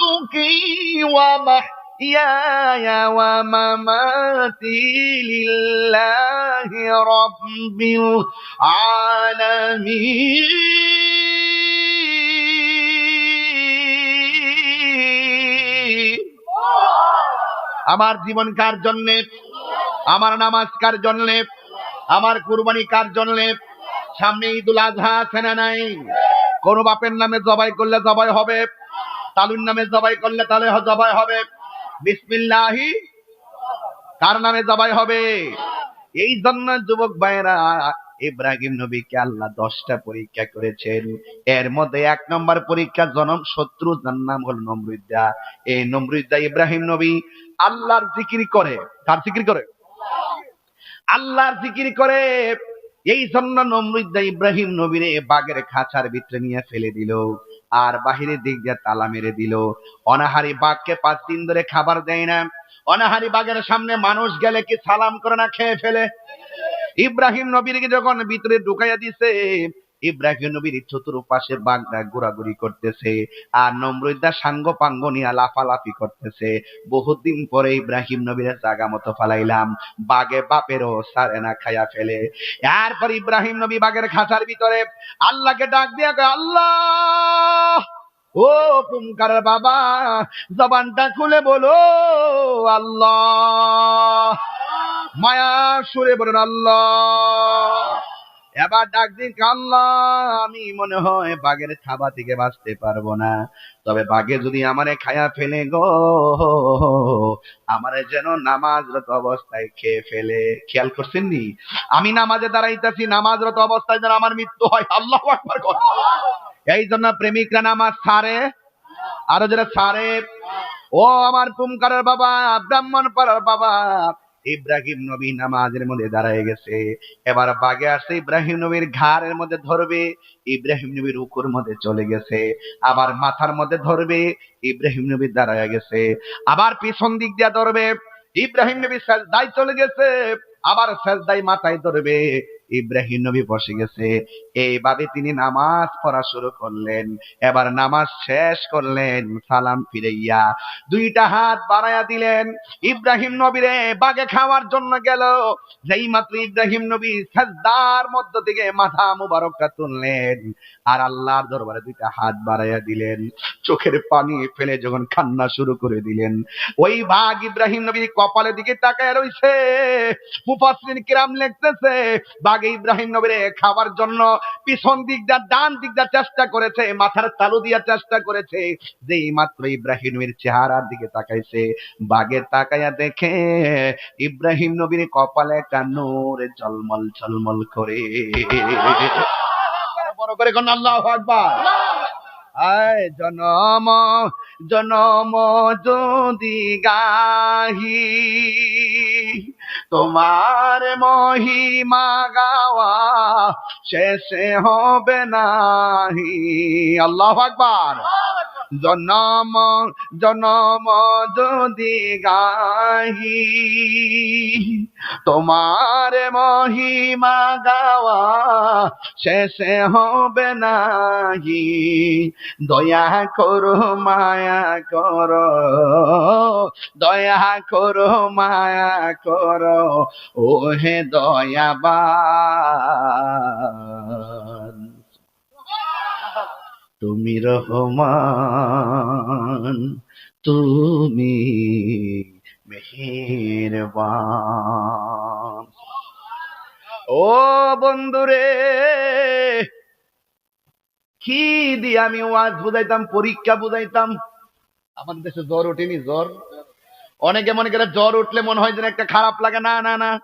ونسكي ومحياي ومماتي لله رب العالمين আমার জীবন কার জন্যে আমার নামাজ কার জন্যে আমার কুরবানি কার জন্যে সামনে ঈদুল আজহা আছে না নাই কোন বাপের নামে জবাই করলে জবাই হবে তালুর নামে জবাই করলে তাহলে জবাই হবে। বিসমিল্লাহি। কার নামে জবাই হবে? এই জন্য যুবক ভাইয়েরা, ইব্রাহিম নবীকে আল্লাহ দশটা পরীক্ষা করেছেন। এর মধ্যে এক নম্বর পরীক্ষা জনম শত্রু, যার নাম হল নমরুদ্দা। এই নমরুদ্দা ইব্রাহিম নবী আল্লাহর জিকির করে। কার জিকির করে? আল্লাহর জিকির করে। এই জন্য নমরুদ্দা ইব্রাহিম নবীরে বাগের খাঁচার ভিতরে নিয়ে ফেলে দিল। আর বাহিরের দিক দিয়ে তালা মেরে দিল। অনাহারি বাঘকে পাঁচ দিন ধরে খাবার দেয় না। অনাহারি বাঘের সামনে মানুষ গেলে কি সালাম করে না খেয়ে ফেলে? ইব্রাহিম নবীর যখন ভিতরে ঢুকাইয়া দিছে ইব্রাহিম নবীর চতুর্পাশে বাগদা ঘোরাঘুরি করতেছে আর নমরুদ্দা সাঙ্গ পাঙ্গ নিয়ে লাফালাফি করতেছে। বহুদিন পরে ইব্রাহিম নবীর জাগা মতো ফালাইলাম বাগে বাপেরও সারে না খাইয়া ফেলে। এরপর ইব্রাহিম নবী বাগের খাঁচার ভিতরে আল্লাহকে ডাক দিয়া কয়, আল্লাহ! ও পুমকার বাবা জবানটা খুলে বলো আল্লাহ! মায়া সুরে বলেন আল্লাহ! এবার ডাক দিন আল্লাহ, আমি মনে হয় বাঘের থাবা থেকে বাঁচতে পারব না। তবে বাঘে যদি আমারে খায়া ফেলে গো, আমারে যেন নামাজরত অবস্থায় খেয়ে ফেলে। খেয়াল করছেন নি? আমি নামাজে দাঁড়াইতেছি, নামাজরত অবস্থায় যেন আমার মৃত্যু হয়। আল্লাহ আকবার কথা এই জন্য প্রেমিকরা নামাজ ছাড়ে, আরও যারা ছাড়ে, ও আমার পুমকারের বাবা ব্রাহ্মণ পাড়ার বাবা ইব্রাহিম নবী নামাজের মধ্যে দাঁড়ায় গেছে। এবার বাগে আসছে ইব্রাহিম নবীর ঘাড়ের মধ্যে ধরবে, ইব্রাহিম নবীর উকুর মধ্যে চলে গেছে। আবার মাথার মধ্যে ধরবে, ইব্রাহিম নবী দাঁড়ায় গেছে। আবার পিছন দিক দিয়ে ধরবে, ইব্রাহিম নবী সাজদায় চলে গেছে। আবার সাজদায় মাথায় ধরবে ইব্রাহিম নবী বসে গেছে। এইভাবে তিনি নামাজ পড়া শুরু করলেন। এবার নামাজ শেষ করলেন, সালাম ফিরাইয়া দুইটা হাত বাড়াইয়া দিলেন। ইব্রাহিম নবীরে বাগে খাওয়ার জন্য গেল। যেই মাত্র ইব্রাহিম নবী সাজদার মধ্য থেকে মাথা মুবারকটা তুললেন আর আল্লাহর দরবারে দুইটা হাত বাড়াইয়া দিলেন। চোখের পানি ফেলে যখন কান্না শুরু করে দিলেন। ওই ভাগ ইব্রাহিম নবী কপালের দিকে তাকায় রইছে। মুফাসসিরিন কিরাম লিখতেছে, বাঘে ইব্রাহিম নবীরে খাবার জন্য পিছন দিকটা ডান দিকটা চেষ্টা করেছে মাথার তালু দিয়া চেষ্টা করেছে। যেই মাত্র ইব্রাহিম নবীর চেহারার দিকে তাকাইছে বাঘে তাকাইয়া দেখে ইব্রাহিম নবীর কপালে একটা নূর জলমল ঝলমল করে। বড় করে কোন আল্লাহ আকবার। আয় জনম জনম যদি গাহি তোমার মহিমা গাওয়া শেষে হবে নাহি। আল্লাহ আকবার। জনম জনম যদি গাহি, তোমার মহিমা গাওয়া শেষে হবে নাহি। দয়া করো, মায়া করো, দয়া করো, মায়া করো ও হে দয়াবান। তুমি রহমান, তুমি মেহেরবান। ও বন্ধুরে, কি দিয়ে আমি ওয়াজ বুঝাইতাম, পরীক্ষা বুঝাইতাম? আমাদের দেশে জ্বর ওঠেনি, জ্বর। অনেকে মনে করে জ্বর উঠলে মনে হয় যেন একটা খারাপ লাগে। না না না।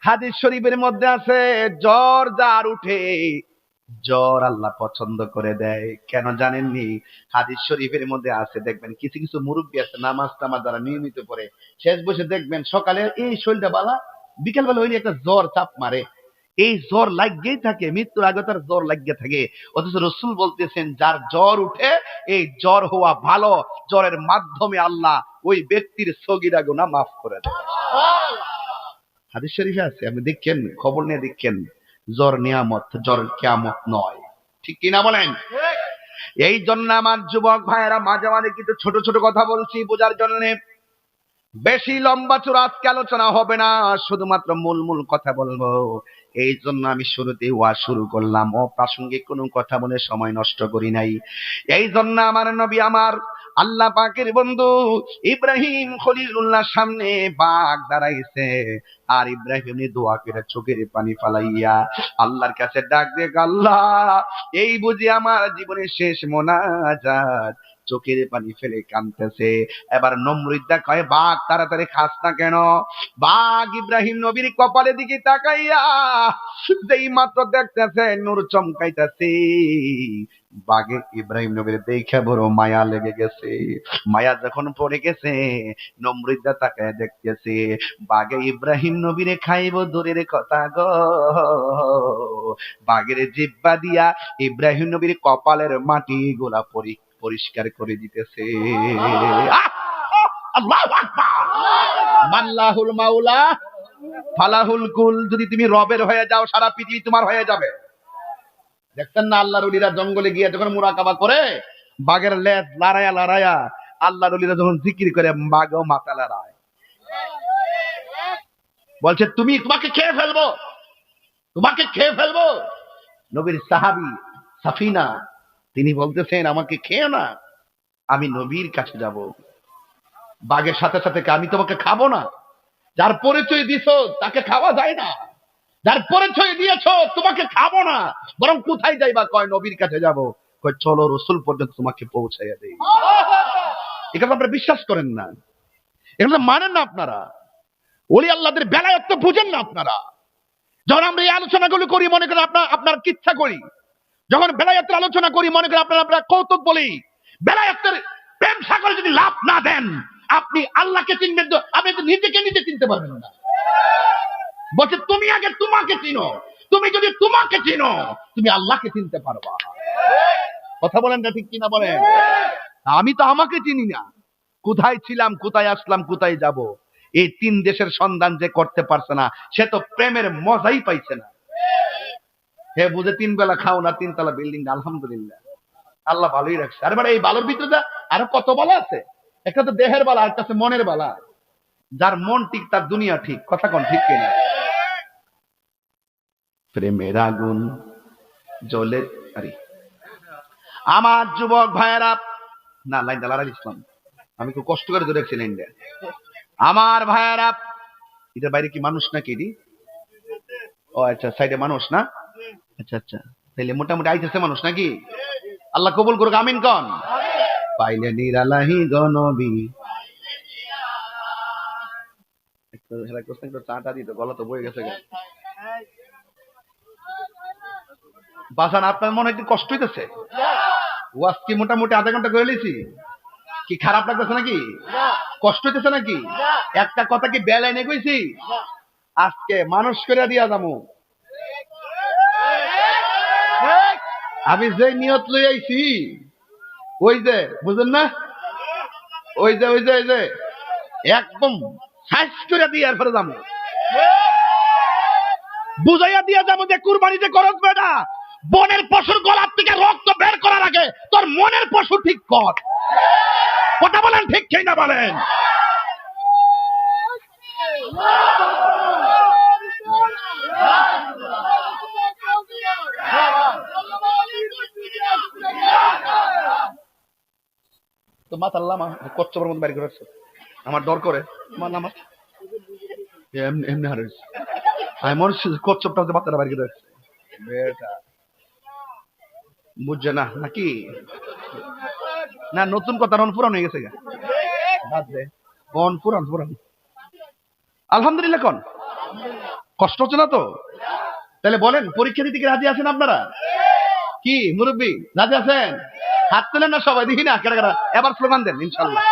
হাদিস শরীফের মধ্যে আছে, জ্বর যার উঠে জ্বর আল্লাহ পছন্দ করে দেয়। কেন জানেননি? হাদিস শরীফের মধ্যে আছে, দেখবেন কিছু কিছু মুরব্বী আছে, নামাজ টামাজ যারা নিয়মিত পড়ে, শেষ বসে দেখবেন সকালে এই শরীরটা বালা বিকেল বেলা হইলে একটা জ্বর চাপ মারে। এই জ্বর লাগেই থাকে, মৃত্যুর আগে তার জ্বর লাগিয়ে থাকে। অথচ রসুল বলতেছেন, যার জ্বর উঠে, এই জ্বর হওয়া ভালো, জ্বরের মাধ্যমে আল্লাহ ওই ব্যক্তির সগিরা গুণা মাফ করে দেয়। হাদিস শরীফে আছে, আপনি দেখছেন খবর নিয়ে দেখছেন জ্বর নিয়ামত, জ্বর কেয়ামত নয়। ঠিক কিনা বলেন? এই জন্য আমার যুবক ভাইয়েরা, মাঝে মাঝে কিন্তু ছোট ছোট কথা বলছি বোঝার জন্য। বেশি লম্বা চূড়া আজকে আলোচনা হবে না, শুধুমাত্র মূল মূল কথা বলব। এই জন্য আমি শুরুতে ওয়া শুরু করলাম। অপ্রাসঙ্গিক কোনো কথা বলে সময় নষ্ট করি নাই। এই জন্য আমার নবী আমার আল্লাহ পাকের বন্ধু ইব্রাহিম খলিলুল্লাহ সামনে বাঘ দাঁড়াইছে। আর ইব্রাহিম দোয়া করে চোখের পানি ফালাইয়া আল্লাহর কাছে ডাক দেখ আল্লাহ, এই বুঝি আমার জীবনের শেষ মোনাজাত চোখের পানি ফেলে কানতেছে এবার নমরুদ্দা কয়, বাঘ, তাড়াতাড়ি খাস না কেন? বাঘ ইব্রাহিম নবীর কপালের দিকে তাকাইয়া যেই মাত্র দেখতেছে, নূর চমকাইতেছে। বাঘে ইব্রাহিম নবীর দেখে বড় মায়া লেগে গেছে। মায়া যখন পড়ে গেছে, নমরুদ্দা তাকায় দেখতেছে। বাঘে ইব্রাহিম নবীরে খাইব দূরের কথা গো। বাঘের জিব্বা দিয়া ইব্রাহিম নবীর কপালের মাটি গোলা পরি পরিষ্কার করে দিতেছে! মাল্লাহুল ফালাহুল কুল, যদি তুমি রবের হয়ে যাও, সারা পৃথিবী তোমার হয়ে যাবে। দেখছেন না আল্লাহর উলিরা জঙ্গলে গিয়ে যখন মুরাকাবা করে, বাঘের লেজ লড়াইয়া লড়াইয়া আল্লাহর উলিরা যখন জিকির করে মাথা লড়ায়। বলছে, তুমি, তোমাকে খেয়ে ফেলব, তোমাকে খেয়ে ফেলব। নবীর সাহাবি সাফিনা তিনি বলতেছেন, আমাকে খেয়ে না, আমি নবীর কাছে যাব। বাঘের সাথে সাথে আমি তোমাকে খাব না। যার পরিচয় দিছ, তাকে খাওয়া যায় না। যার পরিচয় দিয়েছ, তোমাকে খাব না। বরং কোথায় যাইবা কয়, নবীর কাছে যাব। কয়, চলো রসুল পর্যন্ত তোমাকে পৌঁছাইয়া দেই। এখানে আপনারা বিশ্বাস করেন না। এগুলো মানেন না আপনারা। ওলি আল্লাহদের বেলায়ত বুঝেন না আপনারা। যখন আমরা এই আলোচনাগুলো করি, মনে করেন আপনার আপনার কিচ্ছা করি। যখন বেলায়তের আলোচনা করি, মনে করেন আপনারা আপনারা কৌতুক বলি, বেলায়তের প্রেম সাগরে যদি লাভ না দেন, আপনি আল্লাহকে চিনবেন আপনি তো নিজেকে নিজে চিনতে পারবেন না। বলছে, তুমি আগে তোমাকে চিনো। তুমি যদি তোমাকে চিনো, তুমি আল্লাহকে চিনতে পারবা। কথা বলেন না ঠিক কিনা বলেন? আমি তো আমাকে চিনি না। কোথায় ছিলাম, কোথায় আসলাম, কোথায় যাব? এই তিন দেশের সন্ধান যে করতে পারছে না, সে তো প্রেমের মজাই পাইছে না। হে বুঝে তিন বেলা খাও না, তিন তলা বিল্ডিং আলহামদুলিল্লাহ। আল্লাহ ভালোই রাখছে। আরে এই বালোর ভিতরে আরও কত বালা আছে? একটা তো দেহের বালা আর আছে মনের বালা। যার মন ঠিক, তার দুনিয়া ঠিক। কথা কোন, ঠিক কিনা? প্রেমের আগুন জ্বলে, আরে। আমার যুবক ভাইয়েরা, না, লাইন দালার ইসলাম। আমি খুব কষ্ট করে ধরে রাখছি লাইনটা আমার ভাইয়েরা এটার বাইরে কি মানুষ নাকি এটি? ও আচ্ছা সাইডে মানুষ না? আচ্ছা আচ্ছা। মোটামুটি আইতেছে মানুষ নাকি? আল্লাহ কবুল করুক, আমিন কন। পাইলে নিরালাহি গনবি। চাটা গলা তো বয়ে গেছে বাসান আপনার মনে একটু কষ্ট হইতেছে? ওয়াজ কি মোটামুটি আধা ঘণ্টা করে লিছি কি খারাপ লাগতেছে নাকি? কষ্ট হইতেছে নাকি? একটা কথা কি বেলায় নে কইছি? আজকে মানুষ করে দিয়া যাব আমি যে নিয়ত লই আইছি, ওই যে, বুঝেন না? ওই যে ওই যে ওই যে, একদম সাইজ করে দিয়ে এরপরে যাব। বুঝাইয়া দিয়ে যাব যে কুরবানিতে খরচ বেটা বনের পশুর গলার থেকে রক্ত বের করার আগে তোর মনের পশু ঠিক কর। কথা বলেন ঠিক সেই না বলেন? কচ্ছপের মধ্যে বাড়ি করে রাখছে। আমার ডর করে? আমার নাম। এমনি এমনি হারাইছে আমি মনে হচ্ছে কচ্ছপটা হচ্ছে বাড়ি করে রাখছে। বেটা। বুঝছে না নাকি? না নতুন কথা রন পুরান হয়ে গেছে গা। বাদ দে। কোন পুরান পুরান আলহামদুলিল্লাহ কোন। কষ্ট হচ্ছে না তো? তাহলে বলেন পরীক্ষা দিতে কি রাজি আছেন আপনারা? কি মুরব্বী রাজি আছেন? হাত তুলেন না সবাই দেখি না কেটে এবার স্লোগান দেন ইনশাল্লাহ।